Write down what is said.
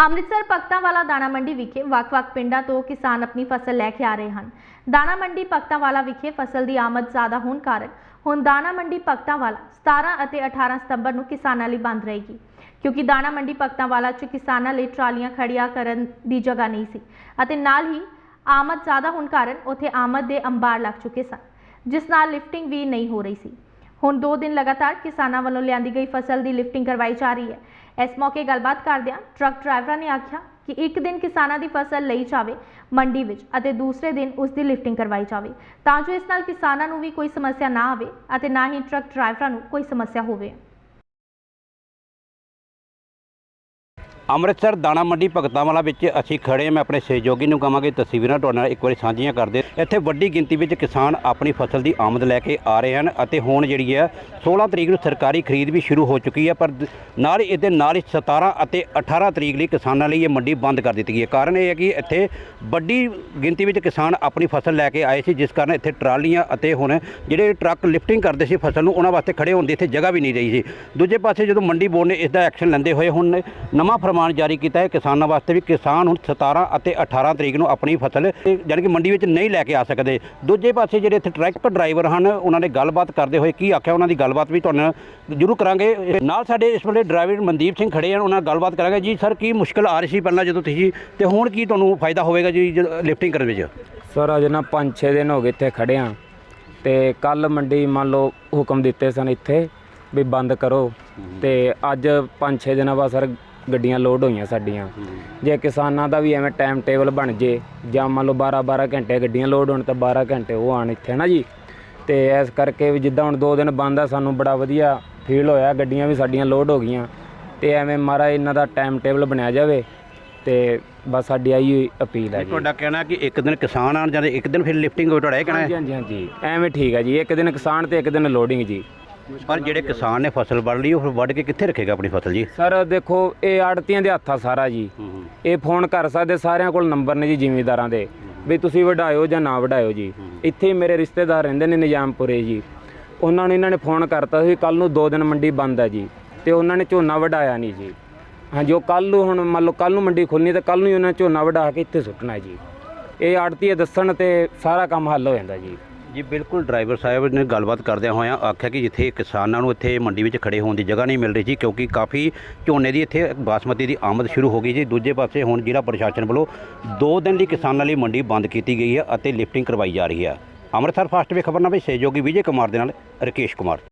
ਅੰਮ੍ਰਿਤਸਰ ਭਗਤਾਂਵਾਲਾ ਦਾਣਾ ਮੰਡੀ ਵਿਖੇ ਵੱਖ-ਵੱਖ ਪਿੰਡਾਂ ਤੋਂ ਕਿਸਾਨ ਆਪਣੀ ਫਸਲ ਲੈ ਕੇ ਆ ਰਹੇ ਹਨ। ਦਾਣਾ ਮੰਡੀ ਭਗਤਾਂਵਾਲਾ ਵਿਖੇ ਫਸਲ ਦੀ ਆਮਦ ਜ਼ਿਆਦਾ ਹੋਣ ਕਾਰਨ ਹੁਣ ਦਾਣਾ ਮੰਡੀ ਭਗਤਾਂਵਾਲਾ 17 ਅਤੇ 18 ਸਤੰਬਰ ਨੂੰ ਕਿਸਾਨਾਂ ਲਈ ਬੰਦ ਰਹੇਗੀ। ਕਿਉਂਕਿ ਦਾਣਾ ਮੰਡੀ ਭਗਤਾਂਵਾਲਾ 'ਚ ਕਿਸਾਨਾਂ ਲਈ ਟਰਾਲੀਆਂ ਖੜੀਆਂ ਕਰਨ ਦੀ ਜਗ੍ਹਾ ਨਹੀਂ ਸੀ ਅਤੇ ਨਾਲ ਹੀ ਆਮਦ ਜ਼ਿਆਦਾ ਹੋਣ ਕਾਰਨ ਉੱਥੇ ਆਮਦ ਦੇ ਅੰਬਾਰ ਲੱਗ ਚੁੱਕੇ ਸਨ, ਜਿਸ ਨਾਲ ਲਿਫਟਿੰਗ ਵੀ ਨਹੀਂ ਹੋ ਰਹੀ ਸੀ। ਹੁਣ 2 ਦਿਨ ਲਗਾਤਾਰ ਕਿਸਾਨਾਂ ਵੱਲੋਂ ਲਿਆਂਦੀ ਗਈ ਫਸਲ ਦੀ ਲਿਫਟਿੰਗ ਕਰਵਾਈ ਜਾ ਰਹੀ ਹੈ। ਇਸ ਮੌਕੇ ਗੱਲਬਾਤ ਕਰਦਿਆਂ ਟਰੱਕ ਡਰਾਈਵਰਾਂ ਨੇ ਆਖਿਆ ਕਿ ਇੱਕ ਦਿਨ ਕਿਸਾਨਾਂ ਦੀ ਫਸਲ ਲਈ ਜਾਵੇ ਮੰਡੀ ਵਿੱਚ ਅਤੇ ਦੂਸਰੇ ਦਿਨ ਉਸ ਦੀ ਲਿਫਟਿੰਗ ਕਰਵਾਈ ਜਾਵੇ, ਤਾਂ ਜੋ ਇਸ ਨਾਲ ਕਿਸਾਨਾਂ ਨੂੰ ਵੀ ਕੋਈ ਸਮੱਸਿਆ ਨਾ ਆਵੇ ਅਤੇ ਨਾ ਹੀ ਟਰੱਕ ਡਰਾਈਵਰਾਂ ਨੂੰ ਕੋਈ ਸਮੱਸਿਆ ਹੋਵੇ। ਅੰਮ੍ਰਿਤਸਰ ਦਾਣਾ ਮੰਡੀ ਭਗਤਾਂ ਵਾਲਾ ਵਿੱਚ ਅਸੀਂ ਖੜੇ ਹਾਂ। ਮੈਂ ਆਪਣੇ ਸਹਿਯੋਗੀ ਨੂੰ ਕਹਾਂਗੇ ਤਸਵੀਰਾਂ ਤੁਹਾਡੇ ਨਾਲ ਇੱਕ ਵਾਰੀ ਸਾਂਝੀਆਂ ਕਰਦੇ ਇੱਥੇ ਵੱਡੀ ਗਿਣਤੀ ਵਿੱਚ ਕਿਸਾਨ ਆਪਣੀ ਫਸਲ ਦੀ ਆਮਦ ਲੈ ਕੇ ਆ ਰਹੇ ਹਨ ਅਤੇ ਹੁਣ ਜਿਹੜੀ ਹੈ 16 ਤਰੀਕ ਨੂੰ ਸਰਕਾਰੀ ਖਰੀਦ ਵੀ ਸ਼ੁਰੂ ਹੋ ਚੁੱਕੀ ਹੈ, ਪਰ ਨਾਲ ਹੀ ਇਹਦੇ ਨਾਲ ਹੀ 17 ਅਤੇ 18 ਤਰੀਕ ਲਈ ਕਿਸਾਨਾਂ ਲਈ ਇਹ ਮੰਡੀ ਬੰਦ ਕਰ ਦਿੱਤੀ ਗਈ ਹੈ। ਕਾਰਨ ਇਹ ਹੈ ਕਿ ਇੱਥੇ ਵੱਡੀ ਗਿਣਤੀ ਵਿੱਚ ਕਿਸਾਨ ਆਪਣੀ ਫਸਲ ਲੈ ਕੇ ਆਏ ਸੀ, ਜਿਸ ਕਾਰਨ ਇੱਥੇ ਟਰਾਲੀਆਂ ਅਤੇ ਹੁਣ ਜਿਹੜੇ ਟਰੱਕ ਲਿਫਟਿੰਗ ਕਰਦੇ ਸੀ ਫਸਲ ਨੂੰ, ਉਹਨਾਂ ਵਾਸਤੇ ਖੜੇ ਹੋਣ ਦੀ ਇੱਥੇ ਜਗ੍ਹਾ ਵੀ ਨਹੀਂ ਰਹੀ ਸੀ। ਦੂਜੇ ਪਾਸੇ ਜਦੋਂ ਮੰਡੀ ਬੋਰਡ ਨੇ ਇਸ ਦਾ ਐਕਸ਼ਨ ਲੈਂਦੇ ਹੋਏ ਹੁਣ ਨਵਾਂ ਫਰਮਾਨ ਜਾਰੀ ਕੀਤਾ ਹੈ। ਕਿਸਾਨਾਂ ਵਾਸਤੇ ਵੀ ਕਿਸਾਨ ਹੁਣ 17 ਅਤੇ 18 ਤਰੀਕ ਨੂੰ ਆਪਣੀ ਫਸਲ ਯਾਨੀ ਕਿ ਮੰਡੀ ਵਿੱਚ ਨਹੀਂ ਲੈ ਕੇ ਆ ਸਕਦੇ। ਦੂਜੇ ਪਾਸੇ ਜਿਹੜੇ ਇੱਥੇ ਟਰੱਕ ਡਰਾਈਵਰ ਹਨ ਉਹਨਾਂ ਨੇ ਗੱਲਬਾਤ ਕਰਦੇ ਹੋਏ ਕੀ ਆਖਿਆ? ਉਹਨਾਂ ਦੀ ਗੱਲਬਾਤ ਵੀ ਤੁਹਾਨੂੰ ਜ਼ਰੂਰ ਕਰਾਂਗੇ। ਨਾਲ ਸਾਡੇ ਇਸ ਵੇਲੇ ਡਰਾਈਵਰ ਮਨਦੀਪ ਸਿੰਘ ਖੜੇ ਹਨ ਉਹਨਾਂ ਨਾਲ ਗੱਲਬਾਤ ਕਰਾਂਗੇ। ਜੀ ਸਰ ਕੀ ਮੁਸ਼ਕਲ ਆ ਰਹੀ ਸੀ ਪਹਿਲਾਂ ਜਦੋਂ ਤੁਸੀਂ ਤੇ ਹੁਣ ਕੀ ਤੁਹਾਨੂੰ ਫਾਇਦਾ ਹੋਵੇਗਾ ਜੀ ਲਿਫਟਿੰਗ ਕਰਨ ਵਿੱਚ? ਸਰ ਅਜੇ ਨਾ 5-6 ਦਿਨ ਹੋ ਗਏ ਇੱਥੇ ਖੜੇ ਆ। ਤੇ ਕੱਲ ਮੰਡੀ ਮੰਨ ਲਓ ਹੁਕਮ ਦਿੱਤੇ ਸਨ ਇੱਥੇ ਵੀ ਬੰਦ ਕਰੋ। ਤੇ ਅੱਜ 5-6 ਦਿਨਾਂ ਬਾਅਦ ਸਰ ਗੱਡੀਆਂ ਲੋਡ ਹੋਈਆਂ ਸਾਡੀਆਂ। ਜੇ ਕਿਸਾਨਾਂ ਦਾ ਵੀ ਐਵੇਂ ਟਾਈਮ ਟੇਬਲ ਬਣ ਜੇ ਜਾਂ ਮੰਨ ਲਓ 12-12 ਘੰਟੇ ਗੱਡੀਆਂ ਲੋਡ ਹੋਣ ਤਾਂ 12 ਘੰਟੇ ਉਹ ਆਣ ਇੱਥੇ ਨਾ ਜੀ? ਤੇ ਇਸ ਕਰਕੇ ਵੀ ਜਿੱਦਾਂ ਹੁਣ 2 ਦਿਨ ਬੰਦ ਆ ਸਾਨੂੰ ਬੜਾ ਵਧੀਆ ਫੀਲ ਹੋਇਆ ਗੱਡੀਆਂ ਵੀ ਸਾਡੀਆਂ ਲੋਡ ਹੋ ਗਈਆਂ। ਤੇ ਐਵੇਂ ਮਾਰਾ ਇਹਨਾਂ ਦਾ ਟਾਈਮ ਟੇਬਲ ਬਣਿਆ ਜਾਵੇ ਤੇ ਬਸ ਸਾਡੀ ਆਈ ਅਪੀਲ ਹੈ ਜੀ। ਤੁਹਾਡਾ ਕਹਿਣਾ ਕਿ ਇੱਕ ਦਿਨ ਕਿਸਾਨ ਆਣ ਜਾਂਦੇ ਇੱਕ ਦਿਨ ਫਿਰ ਲਿਫਟਿੰਗ ਹੋਵੇ ਤੁਹਾਡਾ ਇਹ ਕਹਿਣਾ ਹੈ? ਹਾਂਜੀ ਹਾਂਜੀ ਐਵੇਂ ਠੀਕ ਹੈ ਜੀ ਇੱਕ ਦਿਨ ਕਿਸਾਨ ਤੇ ਇੱਕ ਦਿਨ ਲੋਡਿੰਗ ਜੀ। ਪਰ ਜਿਹੜੇ ਕਿਸਾਨ ਨੇ ਫਸਲ ਵੱਢ ਲਈ ਉਹ ਫਿਰ ਵੱਢ ਕੇ ਕਿੱਥੇ ਰੱਖੇਗਾ ਆਪਣੀ ਫਸਲ ਜੀ? ਸਰ ਦੇਖੋ ਇਹ ਆੜਤੀਆਂ ਦੇ ਹੱਥ ਆ ਸਾਰਾ ਜੀ। ਇਹ ਫੋਨ ਕਰ ਸਕਦੇ ਸਾਰਿਆਂ ਕੋਲ ਨੰਬਰ ਨੇ ਜੀ ਜ਼ਿਮੀਂਦਾਰਾਂ ਦੇ। ਵੀ ਤੁਸੀਂ ਵਢਾਇਓ ਜਾਂ ਨਾ ਵਢਾਇਓ ਜੀ। ਇੱਥੇ ਹੀ ਮੇਰੇ ਰਿਸ਼ਤੇਦਾਰ ਰਹਿੰਦੇ ਨੇ ਨਿਜ਼ਾਮਪੁਰੇ ਜੀ। ਉਹਨਾਂ ਨੂੰ ਇਹਨਾਂ ਨੇ ਫੋਨ ਕਰਤਾ ਸੀ ਕੱਲ ਨੂੰ 2 ਦਿਨ ਮੰਡੀ ਬੰਦ ਹੈ ਜੀ। ਤੇ ਉਹਨਾਂ ਨੇ ਝੋਨਾ ਵਢਾਇਆ ਨਹੀਂ ਜੀ। ਹਾਂਜੀ ਉਹ ਕੱਲ ਨੂੰ ਹੁਣ ਮੰਨ ਲਓ ਕੱਲ ਨੂੰ ਮੰਡੀ ਖੁੱਲਣੀ ਤੇ ਕੱਲ ਨੂੰ ਹੀ ਉਹਨਾਂ ਝੋਨਾ ਵਢਾ ਕੇ ਇੱਥੇ ਸੁੱਟਣਾ ਜੀ। ਇਹ ਆੜਤੀਏ ਦੱਸਣ ਤੇ ਸਾਰਾ ਕੰਮ ਹੱਲ ਹੋ ਜਾਂਦਾ ਜੀ। ਜੀ, ਬਿਲਕੁਲ ਡਰਾਈਵਰ ਸਾਹਿਬ ਨੇ ਗੱਲਬਾਤ ਕਰਦਿਆਂ ਹੋਇਆਂ ਆਖਿਆ ਕਿ ਜਿੱਥੇ ਕਿਸਾਨਾਂ ਨੂੰ ਇੱਥੇ ਮੰਡੀ ਵਿੱਚ ਖੜੇ ਹੋਣ ਦੀ ਜਗ੍ਹਾ ਨਹੀਂ ਮਿਲ ਰਹੀ ਸੀ ਕਿਉਂਕਿ ਕਾਫੀ ਝੋਨੇ ਦੀ ਇੱਥੇ ਬਾਸਮਤੀ ਦੀ ਆਮਦ ਸ਼ੁਰੂ ਹੋ ਗਈ ਜੀ। ਦੂਜੇ ਪਾਸੇ ਹੁਣ ਜ਼ਿਲ੍ਹਾ ਪ੍ਰਸ਼ਾਸਨ ਵੱਲੋਂ 2 ਦਿਨ ਲਈ ਕਿਸਾਨਾਂ ਲਈ ਮੰਡੀ ਬੰਦ ਕੀਤੀ ਗਈ ਹੈ ਅਤੇ ਲਿਫਟਿੰਗ ਕਰਵਾਈ ਜਾ ਰਹੀ ਹੈ। ਅੰਮ੍ਰਿਤਸਰ ਫਾਸਟ ਵੇ ਖਬਰਨਾਮੇ ਸਹਿਯੋਗੀ ਵਿਜੇ ਕੁਮਾਰ ਦੇ ਨਾਲ ਰਕੇਸ਼ ਕੁਮਾਰ।